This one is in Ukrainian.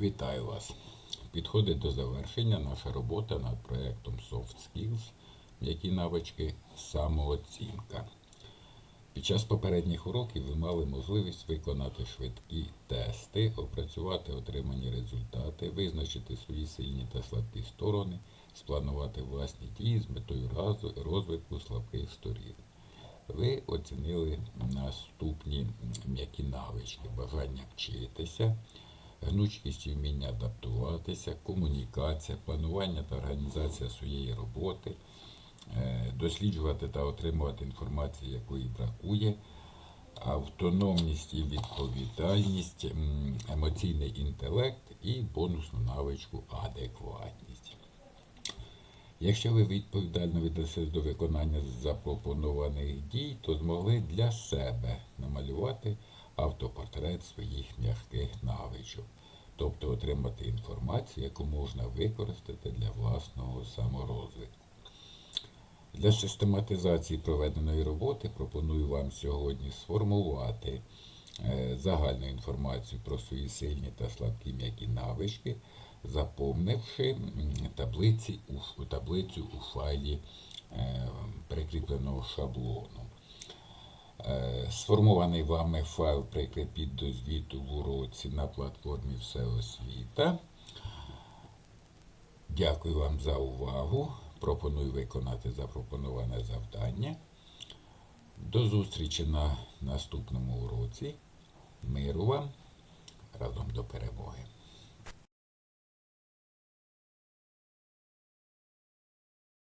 Вітаю вас! Підходить до завершення наша робота над проєктом Soft Skills, м'які навички самооцінка. Під час попередніх уроків ви мали можливість виконати швидкі тести, опрацювати отримані результати, визначити свої сильні та слабкі сторони, спланувати власні дії з метою розвитку слабких сторін. Ви оцінили наступні м'які навички, бажання вчитися, гнучкість і вміння адаптуватися, комунікація, планування та організація своєї роботи, е, досліджувати та отримувати інформацію, якої бракує, автономність і відповідальність, емоційний інтелект і бонусну навичку адекватність. Якщо ви відповідально віднеслись до виконання запропонованих дій, то змогли для себе намалювати автопортрет своїх м'яких навичок, тобто отримати інформацію, яку можна використати для власного саморозвитку. Для систематизації проведеної роботи пропоную вам сьогодні сформувати е, загальну інформацію про свої сильні та слабкі м'які навички, заповнивши таблиці таблицю у файлі е, прикріпленого шаблону. Сформований вами файл прикріпіть до звіту в уроці на платформі Всеосвіта. Дякую вам за увагу. Пропоную виконати запропоноване завдання. До зустрічі на наступному уроці. Миру вам.